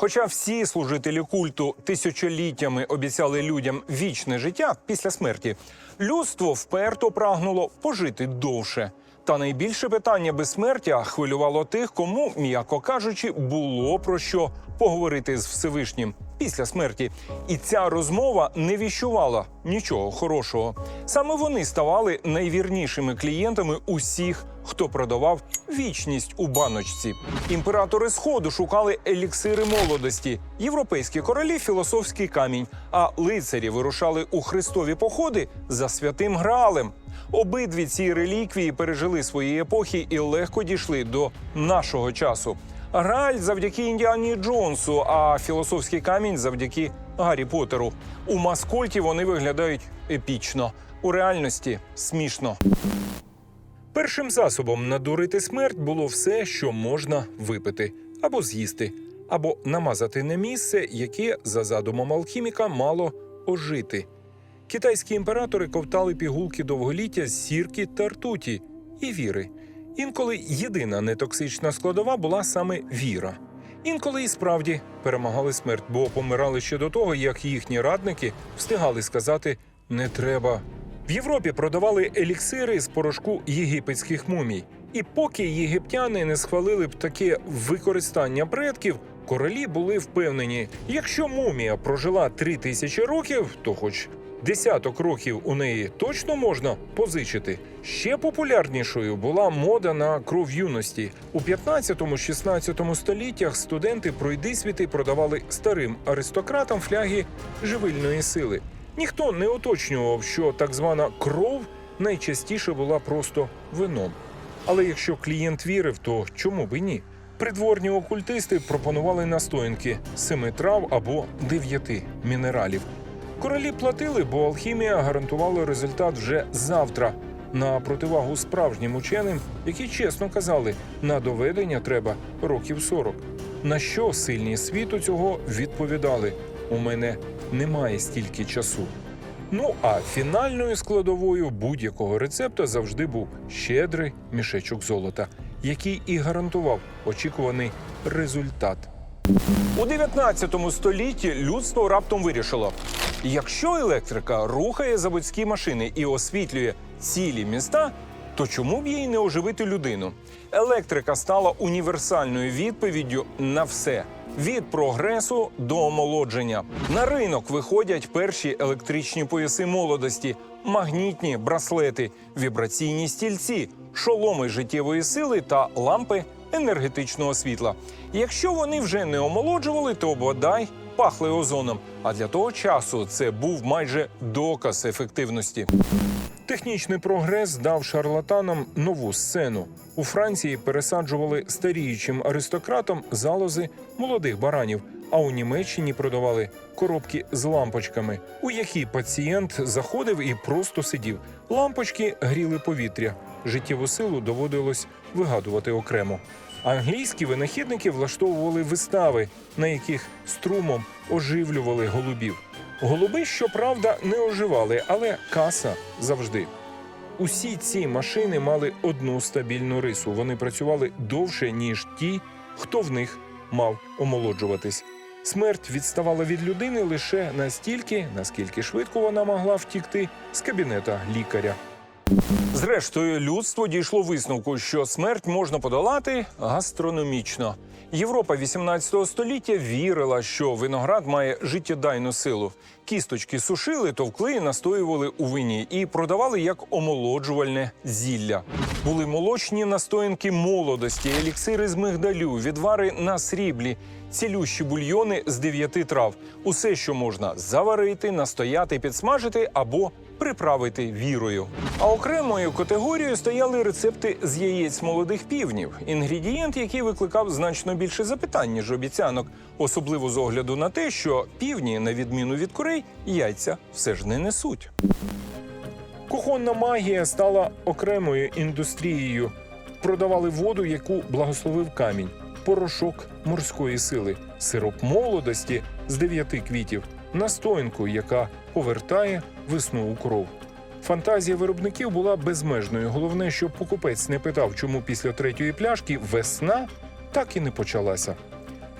Хоча всі служителі культу тисячоліттями обіцяли людям вічне життя після смерті, людство вперто прагнуло пожити довше. Та найбільше питання безсмертя хвилювало тих, кому, м'яко кажучи, було про що поговорити з Всевишнім після смерті. І ця розмова не віщувала нічого хорошого. Саме вони ставали найвірнішими клієнтами усіх, хто продавав вічність у баночці. Імператори сходу шукали еліксири молодості, європейські королі філософський камінь, а лицарі вирушали у хрестові походи за святим Граалем. Обидві ці реліквії пережили свої епохи і легко дійшли до нашого часу. Грааль завдяки Індіані Джонсу, а філософський камінь завдяки Гаррі Поттеру. У маскульті вони виглядають епічно, у реальності смішно. Першим засобом надурити смерть було все, що можна випити або з'їсти, або намазати на місце, яке, за задумом алхіміка, мало ожити. Китайські імператори ковтали пігулки довголіття з сірки та ртуті і віри. Інколи єдина нетоксична складова була саме віра. Інколи і справді перемагали смерть, бо помирали ще до того, як їхні радники встигали сказати не треба. В Європі продавали еліксири з порошку єгипетських мумій. І поки єгиптяни не схвалили б таке використання предків, королі були впевнені, якщо мумія прожила три тисячі років, то хоч десяток років у неї точно можна позичити. Ще популярнішою була мода на кров юності. У 15-16 століттях студенти пройдисвіти продавали старим аристократам фляги живильної сили. Ніхто не уточнював, що так звана кров найчастіше була просто вином. Але якщо клієнт вірив, то чому б і ні? Придворні окультисти пропонували настоянки семи трав або дев'яти мінералів. Королі платили, бо алхімія гарантувала результат вже завтра. На противагу справжнім ученим, які чесно казали, на доведення треба років 40. На що сильні світу цього відповідали: у мене немає стільки часу. Ну а фінальною складовою будь-якого рецепта завжди був щедрий мішечок золота, який і гарантував очікуваний результат. У 19 столітті людство раптом вирішило: якщо електрика рухає заводські машини і освітлює цілі міста, то чому б їй не оживити людину? Електрика стала універсальною відповіддю на все. Від прогресу до омолодження на ринок виходять перші електричні пояси молодості, магнітні браслети, вібраційні стільці, шоломи життєвої сили та лампи енергетичного світла. Якщо вони вже не омолоджували, то бодай пахли озоном. А для того часу це був майже доказ ефективності. Технічний прогрес дав шарлатанам нову сцену. У Франції пересаджували старіючим аристократам залози молодих баранів, а у Німеччині продавали коробки з лампочками, у які пацієнт заходив і просто сидів. Лампочки гріли повітря. Життєву силу доводилось вигадувати окремо. Англійські винахідники влаштовували вистави, на яких струмом оживлювали голубів. Голуби, щоправда, не оживали, але каса завжди. Усі ці машини мали одну стабільну рису. Вони працювали довше, ніж ті, хто в них мав омолоджуватись. Смерть відставала від людини лише настільки, наскільки швидко вона могла втікти з кабінета лікаря. Зрештою, людство дійшло висновку, що смерть можна подолати гастрономічно. Європа 18 століття вірила, що виноград має життєдайну силу. Кісточки сушили, товкли і настоювали у вині і продавали як омолоджувальне зілля. Були молочні настоянки молодості, еліксири з мигдалю, відвари на сріблі, цілющі бульйони з дев'яти трав. Усе, що можна заварити, настояти, підсмажити або приправити вірою. А окремою категорією стояли рецепти з яєць молодих півнів, інгредієнт, який викликав значно більше запитань, ніж обіцянок, особливо з огляду на те, що півні, на відміну від курей, яйця все ж не несуть. Кухонна магія стала окремою індустрією. Продавали воду, яку благословив камінь, порошок морської сили, сироп молодості з дев'яти квітів, настоянку, яка повертає весну у кров. Фантазія виробників була безмежною. Головне, щоб покупець не питав, чому після третьої пляшки весна так і не почалася.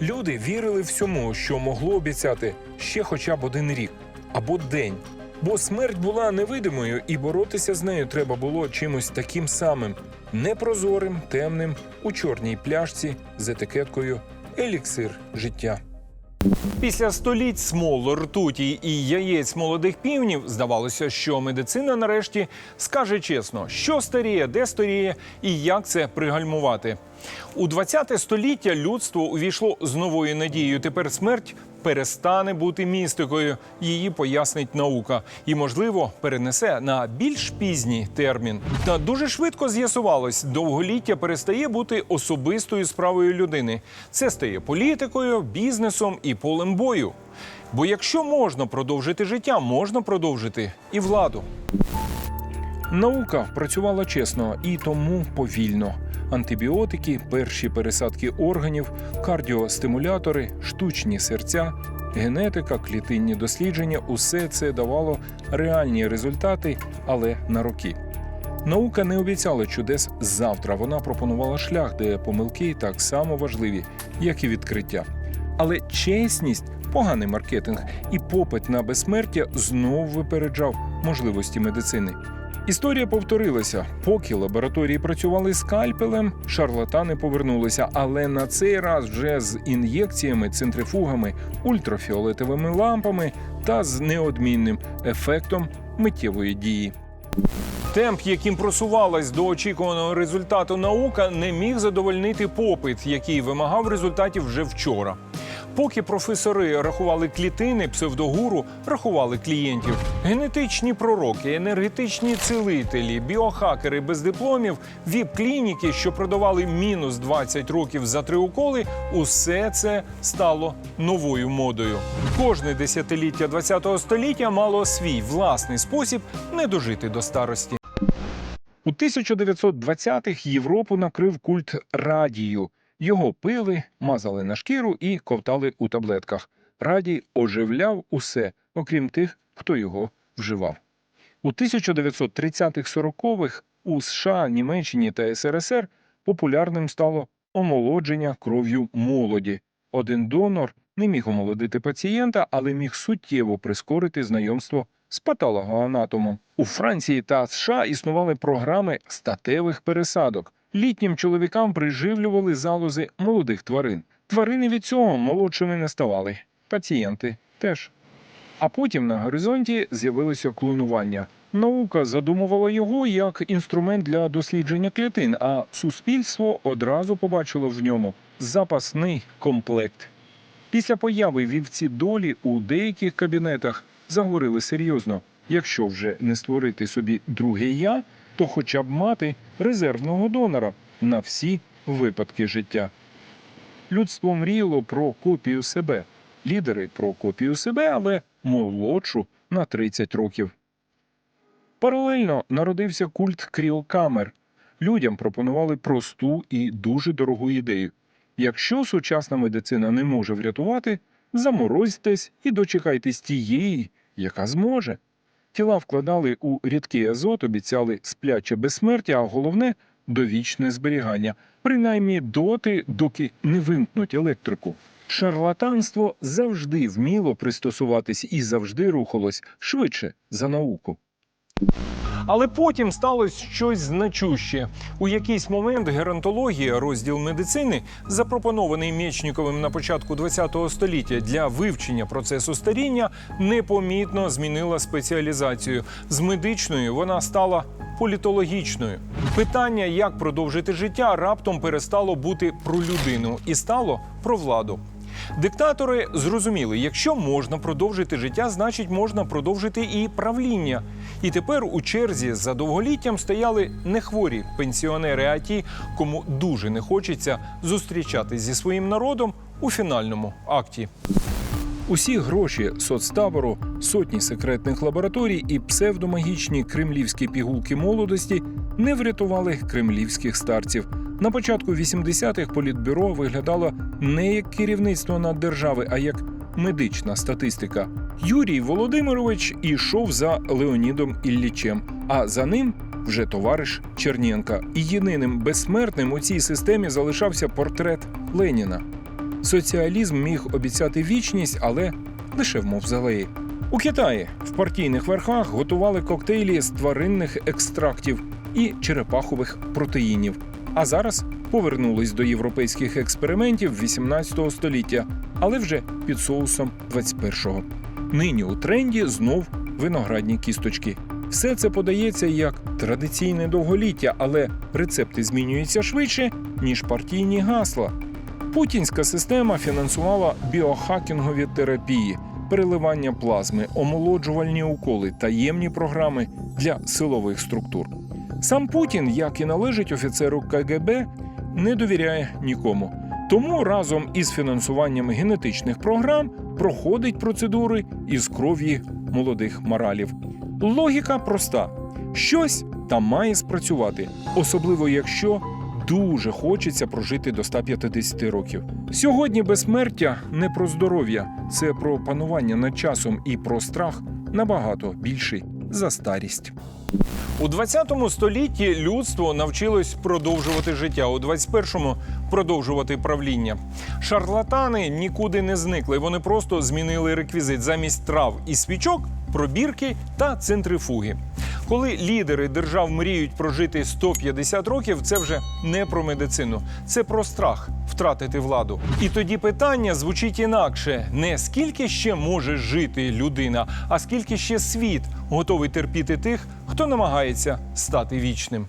Люди вірили всьому, що могло обіцяти ще хоча б один рік або день. Бо смерть була невидимою, і боротися з нею треба було чимось таким самим непрозорим, темним у чорній пляшці з етикеткою Еліксир життя. Після століть смол, ртуті і яєць молодих півнів здавалося, що медицина нарешті скаже чесно, що старіє, де старіє і як це пригальмувати. У 20 століття людство увійшло з новою надією. Тепер смерть перестане бути містикою. Її пояснить наука і, можливо, перенесе на більш пізній термін. Та дуже швидко з'ясувалось, довголіття перестає бути особистою справою людини. Це стає політикою, бізнесом і полем бою. Бо якщо можна продовжити життя, можна продовжити і владу. Наука працювала чесно і тому повільно. Антибіотики, перші пересадки органів, кардіостимулятори, штучні серця, генетика, клітинні дослідження усе це давало реальні результати, але на роки. Наука не обіцяла чудес завтра. Вона пропонувала шлях, де помилки так само важливі, як і відкриття. Але чесність, поганий маркетинг і попит на безсмертя знов випереджав можливості медицини. Історія повторилася. Поки лабораторії працювали скальпелем, шарлатани повернулися, але на цей раз вже з ін'єкціями, центрифугами, ультрафіолетовими лампами та з неодмінним ефектом миттєвої дії. Темп, яким просувалась до очікуваного результату наука, не міг задовольнити попит, який вимагав результатів вже вчора. Поки професори рахували клітини, псевдогуру рахували клієнтів. Генетичні пророки, енергетичні цілителі, біохакери без дипломів, віп-клініки, що продавали мінус 20 років за три уколи, усе це стало новою модою. Кожне десятиліття ХХ століття мало свій власний спосіб не дожити до старості. У 1920-х Європу накрив культ радію. Його пили, мазали на шкіру і ковтали у таблетках. Радій оживляв усе, окрім тих, хто його вживав. У 1930-40-х у США, Німеччині та СРСР популярним стало омолодження кров'ю молоді. Один донор не міг омолодити пацієнта, але міг суттєво прискорити знайомство з патологоанатомом. У Франції та США існували програми статевих пересадок. Літнім чоловікам приживлювали залози молодих тварин. Тварини від цього молодшими не ставали. Пацієнти теж. А потім на горизонті з'явилося клонування. Наука задумувала його як інструмент для дослідження клітин, а суспільство одразу побачило в ньому запасний комплект. Після появи вівці долі у деяких кабінетах заговорили серйозно: якщо вже не створити собі друге я, то хоча б мати резервного донора на всі випадки життя. Людство мріяло про копію себе, лідери про копію себе, але молодшу на 30 років. Паралельно народився культ кріокамер. Людям пропонували просту і дуже дорогу ідею. Якщо сучасна медицина не може врятувати, заморозьтесь і дочекайтесь тієї, яка зможе. Тіла вкладали у рідкий азот, обіцяли спляче безсмертя, а головне довічне зберігання, принаймні доти, доки не вимкнуть електрику. Шарлатанство завжди вміло пристосуватись і завжди рухалось швидше за науку. Але потім сталося щось значуще. У якийсь момент геронтологія, розділ медицини, запропонований Мєчніковим на початку ХХ століття для вивчення процесу старіння, непомітно змінила спеціалізацію. З медичною вона стала політологічною. Питання, як продовжити життя, раптом перестало бути про людину і стало про владу. Диктатори зрозуміли, якщо можна продовжити життя, значить можна продовжити і правління. І тепер у черзі за довголіттям стояли не хворі пенсіонери, а ті, кому дуже не хочеться зустрічатись зі своїм народом у фінальному акті. Усі гроші соцтабору, сотні секретних лабораторій і псевдомагічні кремлівські пігулки молодості не врятували кремлівських старців. На початку 80-х політбюро виглядало не як керівництво наддержави, а як медична статистика. Юрій Володимирович ішов за Леонідом Іллічем, а за ним вже товариш Чернєнка. І єдиним безсмертним у цій системі залишався портрет Леніна. соціалізм міг обіцяти вічність, але лише в мавзолеї. У Китаї в партійних верхах готували коктейлі з тваринних екстрактів і черепахових протеїнів. А зараз повернулись до європейських експериментів 18 століття, але вже під соусом 21-го. Нині у тренді знов виноградні кісточки. Все це подається як традиційне довголіття, але рецепти змінюються швидше, ніж партійні гасла. Путінська система фінансувала біохакінгові терапії, переливання плазми, омолоджувальні уколи, таємні програми для силових структур. Сам Путін, як і належить офіцеру КГБ, не довіряє нікому. Тому разом із фінансуванням генетичних програм проходить процедури із кров'ї молодих моралів. Логіка проста: щось там має спрацювати, особливо якщо дуже хочеться прожити до 150 років. Сьогодні безсмертя не про здоров'я, це про панування над часом і про страх набагато більший за старість. У 20 столітті людство навчилось продовжувати життя, у 21-му – продовжувати правління. Шарлатани нікуди не зникли. Вони просто змінили реквізит замість трав і свічок, пробірки та центрифуги. Коли лідери держав мріють прожити 150 років, це вже не про медицину, це про страх втратити владу. І тоді питання звучить інакше: не скільки ще може жити людина, а скільки ще світ готовий терпіти тих, хто намагається стати вічним.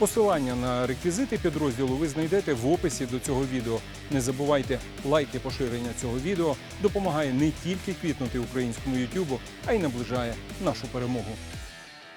Посилання на реквізити підрозділу ви знайдете в описі до цього відео. Не забувайте, лайки поширення цього відео допомагає не тільки квітнути українському Ютубу, а й наближає нашу перемогу.